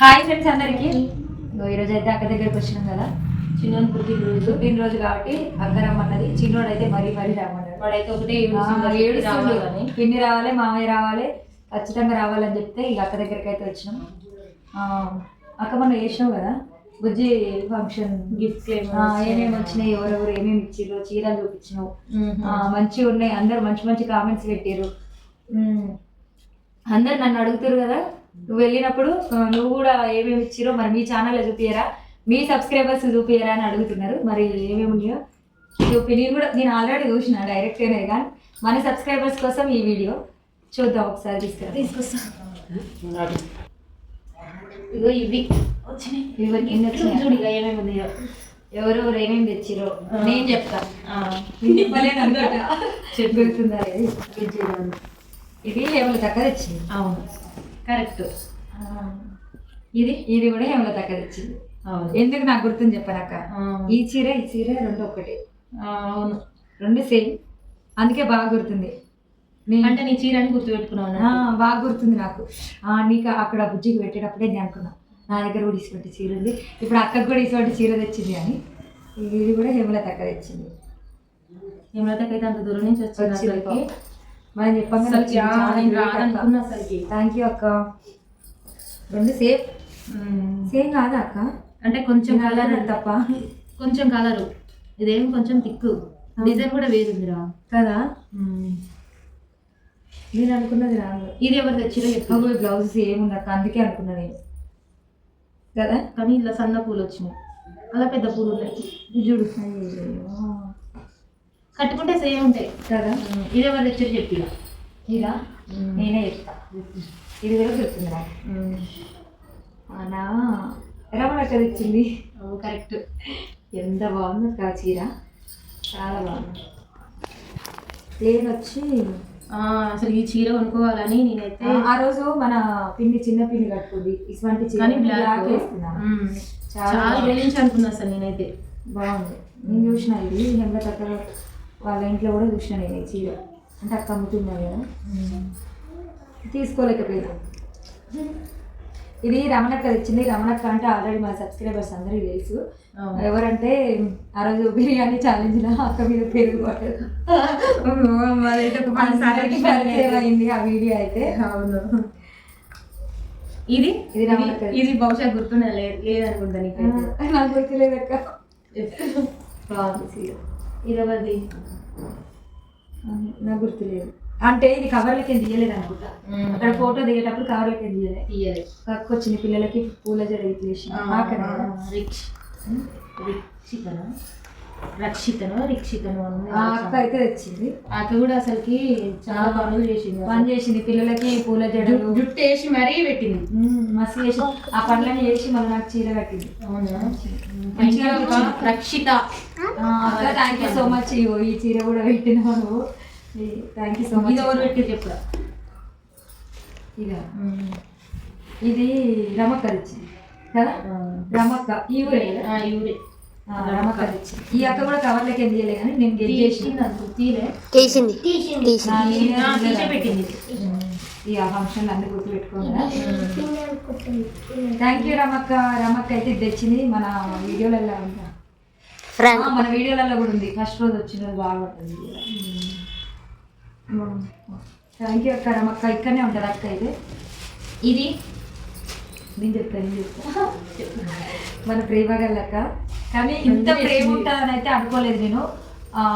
Hi friends అందరికి. ఈరోజు అయితే అక్క దగ్గరికి వచ్చినాం కదా. చిన్నోని పుట్టినరోజు పుట్టినరోజు కాబట్టి అక్క రమ్మన్నది చిన్నోడు అయితే మరీ మరీ రమ్మన్నాడు వాడైతే ఒకటే. రావాలని. పిన్ని రావాలి మామయ్య రావాలి ఖచ్చితంగా రావాలని చెప్తే ఇక అక్క దగ్గరికి అయితే వచ్చినాం. అక్క మనం చేసినావు కదా బుజ్జి ఫంక్షన్. గిఫ్ట్స్ ఏమేమి వచ్చినాయి? ఎవరెవరు ఏమేమి ఇచ్చిర్రు చీరలు చూపించినావు. మంచిగా ఉన్నాయి. అందరు మంచి మంచి కామెంట్స్ పెట్టారు అందరు నన్ను అడుగుతారు కదా నువ్వు వెళ్ళినప్పుడు నువ్వు కూడా ఏమేమి ఇచ్చిరో మరి మీ ఛానల్లో చూపియరా మీ సబ్స్క్రైబర్స్ చూపియరా అని అడుగుతున్నారు. మరి ఏమేమి ఉన్నాయో చూపి. నేను కూడా నేను ఆల్రెడీ చూసిన డైరెక్ట్గానే కానీ మన సబ్స్క్రైబర్స్ కోసం ఈ వీడియో చూద్దాం ఒకసారి తీసుకురా. తీసుకొస్తా. ఇగో ఇవి. వచ్చినాయి ఇవి ఎన్ని వచ్చినాయి. చూడు ఇక ఏమేమి ఉన్నాయో. ఎవరెవరు ఏమేమి తెచ్చిరో. నేను చెప్తా. నేను చెప్పలేను అనుకుంటా చెప్పుతుందా ఇది ఏమైనా తక్కువ తెచ్చింది అవును. కరెక్ట్. ఇది? ఇది కూడా తక్కువ తెచ్చింది. అవును. ఎందుకు నాకు గుర్తుంది చెప్పానక్క ఈ చీర ఈ చీర రెండు ఒకటే. అవును. రెండు సేమ్. అందుకే బాగా గుర్తుంది. అంటే నీ చీరని గుర్తు పెట్టుకున్నావు ఆ, బాగా గుర్తుంది నాకు. నీకు అక్కడ బుజ్జికి పెట్టేటప్పుడే నేను అనుకున్నా. నా దగ్గర కూడా ఇటువంటి చీర ఉంది. ఇప్పుడు అక్కకు కూడా ఇటువంటి చీర తెచ్చింది అని. ఇది కూడా హేమల తక్కువ తెచ్చింది. ఏమైతే అంత దూరం నుంచి వచ్చింది మనం చెప్పంగా అసలుకి థ్యాంక్ యూ అక్క. రెండు సేమ్ ఉమ్, సేమ్ కాదా అక్క? అంటే కొంచెం కలర్ తప్ప. కొంచెం కలరు ఇదేం కొంచెం తిక్కు డిజైన్ కూడా వేరుందిరా కదా? నేను అనుకున్నది రాదు ఇది ఎవరు తెచ్చిరో అప్పుడు బ్లౌజ్ సేమ్ ఉంది అక్క. అందుకే అనుకున్నా నేను. కదా? కానీ ఇట్లా సన్న పూలు వచ్చినాయి. అలా పెద్ద పూలు ఉన్నాయి. చూడు. కట్టుకుంటే సేమ్ ఉంటాయి. కదా? ఇది ఎవరు తెచ్చిరో చెప్పి ఇదా? నేనే చెప్తా. ఇది కూడా నాకు. అవునా? రమణ ఎక్కడ ఇచ్చింది? కరెక్ట్. ఎంత బాగుంది ఆ చీర? చాలా బాగుంది. ప్లేన్ వచ్చి అసలు ఈ చీర కొనుక్కోవాలని నేనైతే ఆ రోజు మన పిండి చిన్న పిండి కట్టుకుంది. ఇటువంటి చీర. బ్లాక్ వేసుకున్నా. చాలా నుంచి అనుకున్నా అసలు నేనైతే. బాగుంది. నేను చూసిన ఇది. హెమ్మ తక్క వాళ్ళ ఇంట్లో కూడా చూసిన నేను ఈ చీర. అంటే అక్క అమ్ముతున్నారు కదా. తీసుకోలేకపోయినా. ఇది రమణక్క తెచ్చింది. రమణక్క అంటే ఆల్రెడీ మా సబ్స్క్రైబర్స్ అందరికీ తెలుసు. ఎవరంటే ఆ రోజు బిర్యానీ ఛాలెంజ్ అక్క మీద పరిచయం అయింది ఆ వీడియో అయితే. అవును. ఇది? ఇది రమణక్క. ఇది- బహుశా గుర్తుండే లేదనుకుంటా నాకు గుర్తులేదక్క బాగుంది ఎవరిది నాకు గుర్తులేదు అంటే ఇది కవర్లకి తీయలేదు అనుకుంటా. అక్కడ ఫోటో దిగేటప్పుడు కవర్లకి తీయలేదు తీయలేదు కక్క వచ్చిన పిల్లలకి పూల జడ కదా. రిక్ష. రిక్షితను. రక్షితను రిక్షితను అని అక్క అయితే తెచ్చింది. అక్క కూడా అసలుకి చాలా పనులు చేసింది పని చేసింది. పిల్లలకి పూల జడలు. జు- జుట్టు వేసి మరీ పెట్టింది. మస్తు చేసి ఆ పనులన్నీ చేసి మళ్ళీ నాకు చీర కట్టింది. అవునా? Rakshita. Thank you so much ఈ చీర కూడా పెట్టినావు నువ్వు. థ్యాంక్ యూ సో మచ్ ఇది ఎవరు పెట్టి చెప్పురా ఇదా ఇది రమక్క తెచ్చింది. కదా? రమక్క. ఈ ఊరే ఇవిడే ఆ, రమక్క ఈ అక్క కూడా కవర్లకి ఏం తీయలే కానీ నేను గెట్ చేసి తీసింది అనుకో, తీలే. తీసింది. పెట్టింది. ఈ ఆ ఫంక్షన్ అన్ని గుర్తు పెట్టుకోగా థ్యాంక్ యూ రమక్క. రమక్క అయితే తెచ్చింది మన వీడియోలలో ఉందా మన వీడియోలలో కూడా ఉంది. ఫస్ట్ రోజు వచ్చినది బాగుంటుంది థ్యాంక్ యూ అక్క రమక్క. ఇక్కడనే ఉంటుంది అక్క ఇది ఇది? నేను చెప్తాను నేను చెప్తా. మన ప్రేమ గల అక్క. కానీ ఇంత ప్రేమ ఉంటుందని అయితే అనుకోలేదు నేను.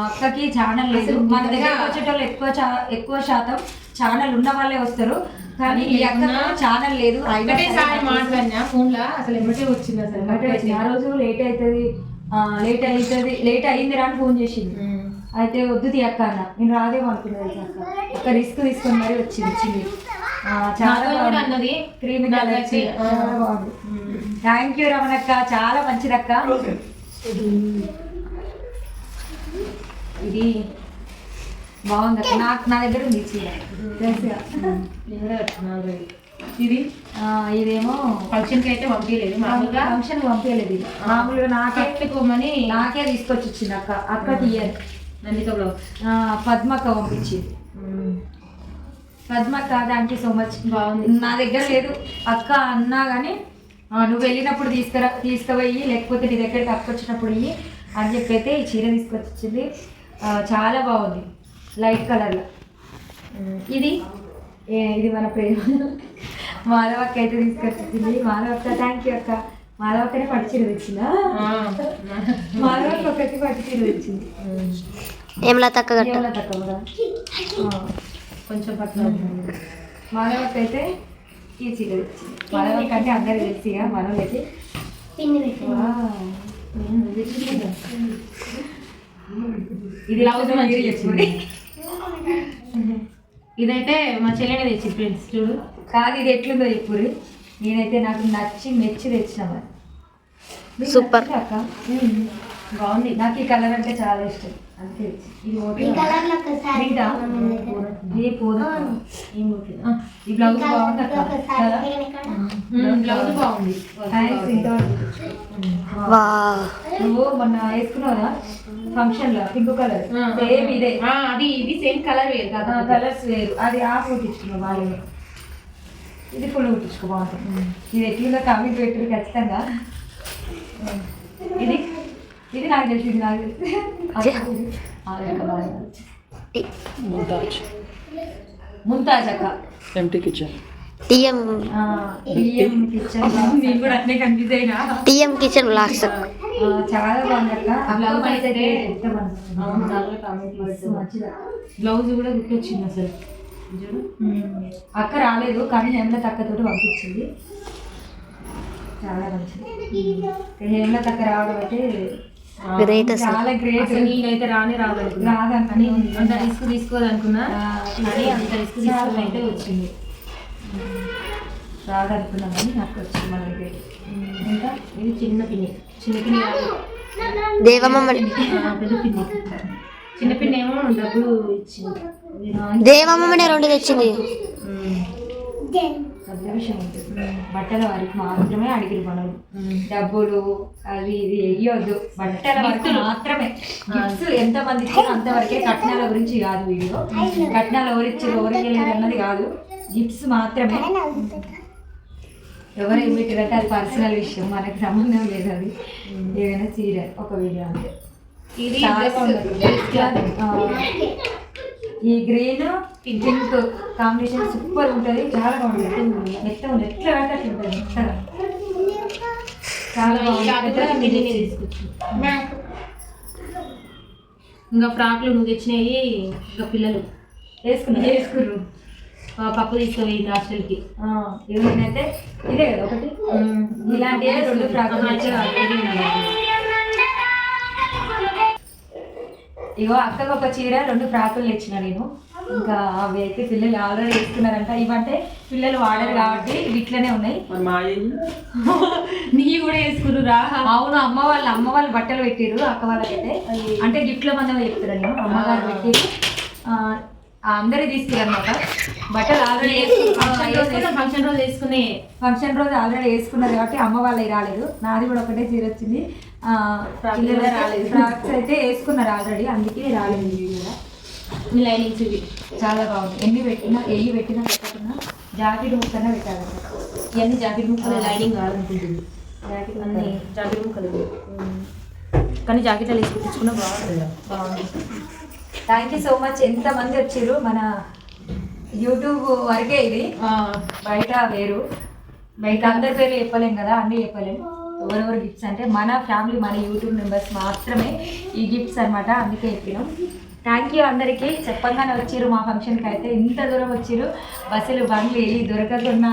అక్కకి ఛానల్ లేదు. మన దగ్గర వచ్చేటోళ్ళు ఎక్కువ చా- ఎక్కువ శాతం ఛానల్ ఉన్న వాళ్ళే వస్తారు. కానీ ఈ అక్క ఛానల్ లేదు. అయినా సరే ఒకటేసారి నాకు మాట్లాడినా ఫోన్ లా అసలు ఎమ్మటే వచ్చింది అసలు. ఎమ్మటే వచ్చింది. ఆ రోజు లేట్ అవుతుంది లేట్ అవుతుంది లేట్ అయింది రా అని ఫోన్ చేసింది. అయితే వద్దు అక్క అన్న. నేను రాదేమో అనుకున్నది అక్క? అక్క రిస్క్ తీసుకొని మరీ వచ్చింది. వచ్చింది చాలా. అన్నది. క్రీమ్ బాగుంది. థ్యాంక్ యూ రమణక్క చాలా మంచిదక్క ఇది బాగుంది. అక్క నాకు నా దగ్గర ఉంది చీర. ఇది ఇదేమో ఫంక్షన్కి అయితే పంపించలేదు మామూలుగా ఫంక్షన్ పంపించలేదు ఇది. మామూలుగా నాకే కట్టుకోమని నాకే తీసుకొచ్చి ఇచ్చింది అక్క అక్క తీయదు. నందిక బ్లౌజ్. పద్మక్క పంపించింది. Padmakka thank you so much బాగుంది. నా దగ్గర లేదు. అక్క అన్నా కానీ నువ్వు వెళ్ళినప్పుడు తీసుకురా తీసుకుపోయి లేకపోతే నీ దగ్గరికి అక్కొచ్చినప్పుడు ఇయ్యి అని చెప్పి అయితే ఈ చీర తీసుకొచ్చింది. చాలా బాగుంది. లైట్ కలర్లో. ఇది? ఏ- ఇది మన ప్రేమ మాధవక్క అయితే తీసుకొచ్చింది. మాధవక్క థ్యాంక్ యూ అక్క. మాధవక్కనే పట్టు చీర తెచ్చిందా మాధవక్క ఒకటి పట్టు చీర తెచ్చింది. ఏమలా తక్క గట్ట కేవలం తక్కువ కూడా. ఆ. కొంచెం పట్ల మాధవక్క అయితే ఈ చీర తెచ్చింది. మాధవక్క అంటే అందరికి తెలిసి ఇక మనోళ్ళకి. ఇది బ్లౌజ్ మంచిగా చెప్పుకోండి ఇదైతే మా చెల్లెనే తెచ్చి ఫ్రెండ్స్ చూడు. కాదు ఇది ఎట్లుందో చెప్పురు నేనైతే నాకు నచ్చి మెచ్చి తెచ్చిన మరి. సూపర్. అక్క? బాగుంది. నాకు ఈ కలర్ అంటే చాలా ఇష్టం. అంతే. ఇది ఈ బ్లౌజ్ బాగుంది అక్క? బ్లౌజ్ బాగుంది. నువ్వు మొన్న ఫంక్షన్లో పింక్ కలర్ సేమ్ ఇదే. ఆ, అది ఇది సేమ్ కలర్ వేరు కదా. కలర్స్ వేరు. అది ఆఫ్ కుట్టించుకున్నావు వాళ్ళని ఇది ఫుల్ కుట్టించుకో బాగుంటుంది. ఇది ఎట్లుందో కామెంట్ పెట్టరు ఖచ్చితంగా. ఇది ఇది నాకు తెలిసి ఇది నాకు. టి- ముంతాజ్ అక్క. ఎంటీ కిచెన్ టీఎం ఆ, బియ్యం కిచెన్ టీఎం కిచెన్ ఆ, చాలా బాగుంది అక్క ఆ బ్లౌజ్ ఎంత కూడా గుర్తొచ్చింది అసలు. అక్క రాలేదు కానీ హేమలత అక్కతోటి పంపించింది. చాలా మంచిది. హేమలత అక్క రావడం అయితే గ్రేట్ అసలు. చాలా గ్రేట్ నేనైతే రానే రాదనుకున్నా. రాదనుకుని అంత రిస్క్ తీసుకోదనుకున్నా. కానీ అంత రిస్క్ తీసుకుని అయితే వచ్చింది రాదనుకున్నాం కానీ నాకు వచ్చింది మన దగ్గర ఇంకా? ఇది చిన్న పిన్ని చిన్న పిన్ని కాదు. దేవమ్మ ఆ, పెద్ద పిన్ని చిన్న పిన్ని ఏమో డబ్బులు ఇచ్చింది. దేవమ్మనే రెండు తెచ్చింది. ఉంటుంది. బట్టల వారికి మాత్రమే అడిగిరు మనలు ఉమ్. డబ్బులు అది ఇది వెయ్యొద్దు బట్టల వరకు. మాత్రమే. గిఫ్ట్స్ ఎంత మంది ఇచ్చారో అంతవరకే కట్నాల గురించి కాదు వీడియో. కట్నాలు ఎవరిచ్చారు ఎవరికి వెళ్ళారు అన్నది కాదు. గిఫ్ట్స్ మాత్రమే. ఎవరు ఏం పెట్టారంటే అది పర్సనల్ విషయం మనకి సంబంధం లేదు అది. ఏదైనా చీర ఒక వీడియో. ఆ, ఈ గ్రీన్ పింక్ కాంబినేషన్ సూపర్ ఉంటుంది చాలా బాగుంటుంది. మెత్త ఉంది. ఎట్లా పెడితే అట్లా ఉంటుంది. చాలా తీసుకొచ్చింది. ఇంకా ఫ్రాక్లు నువ్వు తెచ్చినాయి ఇంకా పిల్లలు. వేసుకున్నా వేసుకుర్రు ఆ, పప్పు తీసుకుపోయింది హాస్టల్కి. ఇవన్నైతే ఇదే కదా ఒకటి? ఇలాంటి రెండు ఫ్రాకులు ఇగో అక్కకు ఒక చీర రెండు ఫ్రాకులు తెచ్చిన నేను. ఇంకా అవి అయితే పిల్లలు ఆల్రెడీ వేసుకున్నారంట. ఇవంటే పిల్లలు వాడరు కాబట్టి ఇవి ఇట్లనే ఉన్నాయి నీ కూడా వేసుకురు రా అవును అమ్మ వాళ్ళ అమ్మ వాళ్ళు బట్టలు పెట్టిరు అక్క వాళ్ళకైతే. అంటే గిఫ్ట్ల మందమే చెప్తారు నేను. అమ్మగారు పెట్టిరు ఆ, అందరి తీసుకురు అనమాట బట్టలు ఆల్రెడీ ఫంక్షన్ రోజు వేసుకునే ఫంక్షన్ రోజు ఆల్రెడీ వేసుకున్నారు కాబట్టి అమ్మ వాళ్ళవి రాలేదు. నాది కూడా ఒకటే చీర వచ్చింది. ఫ్రాక్స్ అయితే వేసుకున్నారు ఆల్రెడీ. అందుకే రాలేదు ఇవి కూడా లైనింగ్స్ ఇవి. చాలా బాగుంది. ఎన్ని పెట్టినా ఎన్ని పెట్టినా పెట్టకున్నా జాకెట్ ముక్కనే పెట్టాలి. ఇవన్నీ జాకెట్ ముక్కలు లైనింగ్ కావాలనుకుంటుంది. జాకెట్ అన్ని. జాకెట్ ముక్కలు. కానీ జాకెట్లు వేసి కుట్టించుకున్నా బాగుంటుంది. బాగుంది. థ్యాంక్ యూ సో మచ్ ఎంతమంది వచ్చారు? మన యూట్యూబ్ వరకే ఇది. బయట వేరు. బయట అందరి పేర్లు చెప్పలేం కదా అన్నీ చెప్పలేం. ఎవరెవరు గిఫ్ట్స్ అంటే మన ఫ్యామిలీ మన యూట్యూబ్ మెంబర్స్ మాత్రమే ఈ గిఫ్ట్స్ అన్నమాట అందుకే చెప్పినాం. థ్యాంక్ యూ అందరికీ. చెప్పంగానే వచ్చారు మా ఫంక్షన్కి అయితే. ఇంత దూరం వచ్చారు బస్సులు బండ్లు వెళ్ళి దొరకకున్న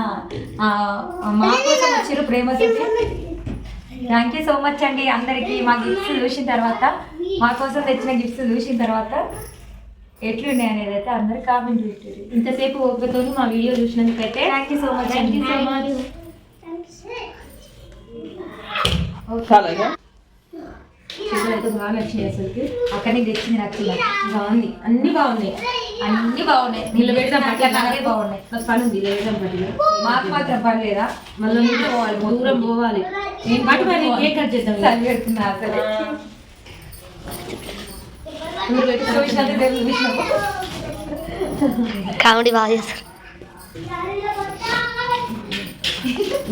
మా కోసం వచ్చారు ప్రేమతో థ్యాంక్ యూ సో మచ్ అండి అందరికీ. మా గిఫ్ట్స్ చూసిన తర్వాత మా కోసం తెచ్చిన గిఫ్ట్స్ చూసిన తర్వాత ఎట్లున్నాయి అనేది అయితే అందరు కామెంట్ పెట్టారు ఇంతసేపు ఓపికతో మా video చూసినందుకైతే thank you so much thank you so much అయితే బాగా నచ్చినాయి అసలుకి అక్కడ నీకు తెచ్చింది నచ్చిందా బాగుంది. అన్ని బాగున్నాయి. అన్ని బాగున్నాయి. నిలబెడదాం అట్లా నాకే బాగున్నాయి. నాకు పని ఉంది. నిలబెడదాం పట్టిగా మాకు మాత్రం పర్లేదా మళ్ళీ పోవాలి. దూరం పోవాలి. వాటి మరి కేక్ కట్ చేద్దాం? పెడుతున్నా అసలు నువ్వు పెట్టు, చూసినట్టు తెలుసు, చూసినప్పుడు. కామెడీ బాగా చేస్తారు.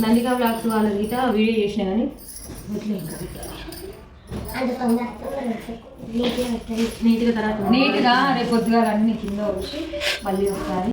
నందిగా బ్లాగ్స్ వాళ్ళ గీత వీడియో చేసిన కానీ నీట్గా తర్వాత నీట్గా రేపు పొద్దుగా అన్ని కింద వచ్చి మళ్ళీ ఒకసారి